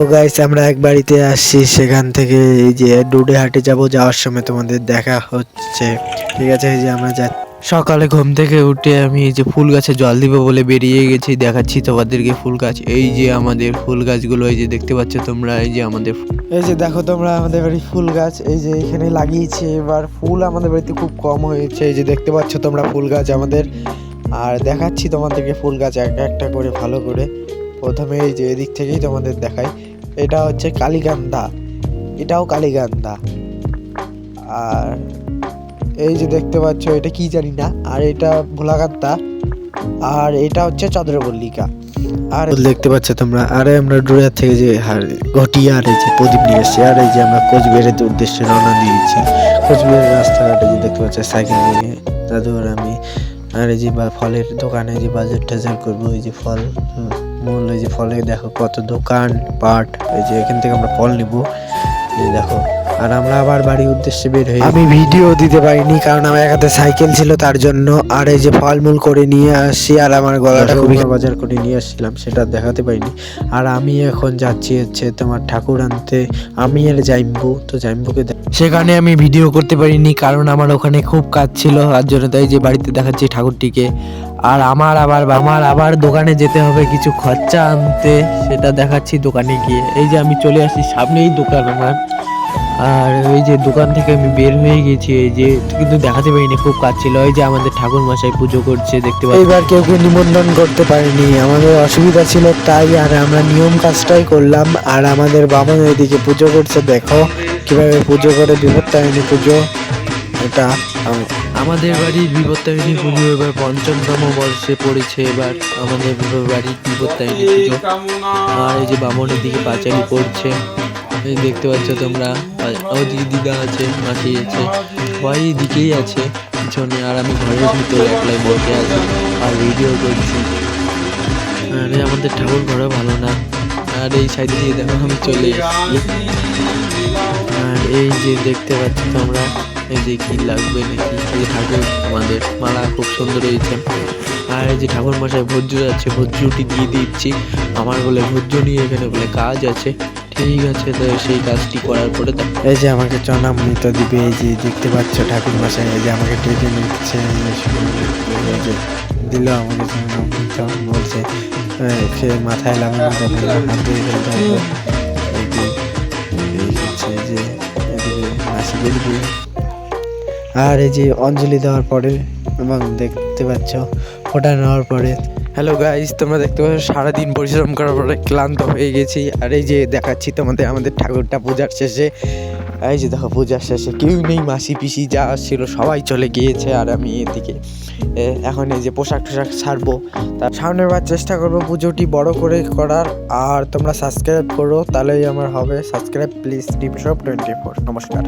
Guys আমরা এক বাড়িতে আসছি সেখান থেকে এই যে ডুডে হাটে যাব যাওয়ার সময় তোমাদের দেখা হচ্ছে ঠিক আছে এই যে আমরা যা সকালে ঘুম থেকে উঠে আমি এই যে ফুল গাছে জল দিব বলে বেরিয়ে গেছি দেখাচ্ছি তোমাদেরকে ফুল গাছ এই যে আমাদের ফুল গাছগুলো এই যে দেখতে পাচ্ছ তোমরা এই যে আমাদের এই যে দেখো তোমরা আমাদের বাড়ি ফুল গাছ এই যে এখানে লাগিয়েছি এবার ফুল আমাদের বাড়িতে খুব কম হয়েছে এই যে দেখতে পাচ্ছ তোমরা ফুল গাছ আমাদের আর দেখাচ্ছি তোমাদেরকে ফুল গাছ একটা একটা করে ভালো করে প্রথমে এই যে এদিক থেকেই তোমাদের দেখাই এটা হচ্ছে কালীগান্ধা এটাও কালীগান্ধা আর এই যে দেখতে পাচ্ছ, এটা কি জানি না, আর এটা ভোলাকান্তা আর এটা হচ্ছে চন্দ্রবল্লিকা আর দেখতে পাচ্ছ তোমরা, আরে আমরা ডুরিয়া থেকে যে ঘটি আর এই যে প্রদীপ নিয়ে এসেছি, আর এই যে আমরা কোচবিহারের উদ্দেশ্যে রওনা দিয়েছি, কোচবিহারের রাস্তাঘাটে যে দেখতে পাচ্ছ, সাইকেল নিয়ে, দাদু আমি, আর এই যে বা- ফলের দোকানে যে বাজার টাজার করব, এই যে ফল মূল এই যে ফলে দেখো কত দোকান, পাট, এই যে এখান থেকে আমরা ফল নিব। এই দেখো। আর আমরা আবার বাড়ির উদ্দেশ্যে বের হই আমি ভিডিও দিতে পারিনি কারণ আমার এক হাতে সাইকেল ছিল তার জন্য আর এই যে ফলমূল করে নিয়ে আসছি আর আমার গলাটা খুবই বাজার করে নিয়ে আসছিলাম সেটা দেখাতে পারিনি। আর আমি এখন যাচ্ছি হচ্ছে তোমার ঠাকুর আনতে আমি আর জাইম্বু তো জাইম্বুকে সেখানে আমি ভিডিও করতে পারিনি কারণ আমার ওখানে খুব কাজ ছিল আর জন্য তাই যে বাড়িতে দেখাচ্ছি ঠাকুরটিকে। আর আমার আবার আমার আবার দোকানে যেতে হবে কিছু খরচা আনতে সেটা দেখাচ্ছি দোকানে গিয়ে। এই যে আমি চলে আসছি সামনেই দোকান আমার। আর ওই যে দোকান থেকে আমি বের হয়ে গেছি এই যে কিন্তু দেখাতে পারিনি খুব কাজ ছিল। ওই যে আমাদের ঠাকুর মশাই পুজো করছে দেখতে পাচ্ছি এবার কেউ কেউ নিমন্ত্রণ করতে পারিনি আমাদের অসুবিধা ছিল তাই আর আমরা নিয়ম কাজটাই করলাম। আর আমাদের বাবা এদিকে পুজো করছে দেখো কীভাবে পুজো করে বিপত্তায়নী পুজো। এটা আমাদের বাড়ির বিপত্তায়নী পুজো এবার পঞ্চমতম বর্ষে পড়েছে এবার আমাদের বাড়ির বিপত্তায়নী পুজো। আর এই যে বামনের দিকে পাঁচালি পড়ছে। এই দেখতে পাচ্ছ তোমরা ওদিকে দিদা আছে, মাসি আছে, সবাই এদিকেই আছে, পিছনে, আর আমি ঘরের ভিতরে একলাই বসে আছি, আর ভিডিও করছি। আর, আমাদের ঠাকুর ঘরে ভালো না। আর এই সাইড দিয়ে দেখো, আমি চলে এসেছি। আর এই যে দেখতে পাচ্ছ তোমরা, এই যে কি লাগবে নাকি? এই ঠাকুর, আমাদের মালা খুব সুন্দর হয়েছে। আর এই যে ঠাকুর মশাই ভোজ্য যাচ্ছে ভোজ্যটি দিয়ে দিচ্ছি। আমার বলে ভোজ্য নিয়ে এখানে বলে কাজ আছে। ঠিক আছে তো সেই কাজটি করার পরে এই যে আমাকে চনামৃত দিবে, এই যে দেখতে পাচ্ছ ঠাকুর মশাই, এই যে আমাকে টেকে নিচ্ছে দিল আমাকে বলছে সে মাথায় লাগানো যাবে হাত দিয়ে ফেলতে হবে। যে মাসি আর এই যে অঞ্জলি দেওয়ার পরে, এবং দেখতে পাচ্ছ, ফোটা নেওয়ার পরে হ্যালো গাইস তোমরা দেখতে পাচ্ছ, সারাদিন পরিশ্রম করার পরে ক্লান্ত হয়ে গেছি। আর এই যে দেখাচ্ছি তোমাদের, আমাদের ঠাকুরটা পূজার শেষে। এই যে দেখো, পূজার শেষে কেউ নেই, মাসি পিসি যা ছিল সবাই চলে গিয়েছে আর আমি এদিকে। এখন এই যে পোশাক টোশাক ছাড়বো তার সামনের বার চেষ্টা করব পুজোটি বড় করে করার। আর তোমরা সাবস্ক্রাইব করো, তাহলেই আমার হবে। Subscribe please tip shop twenty four নমস্কার।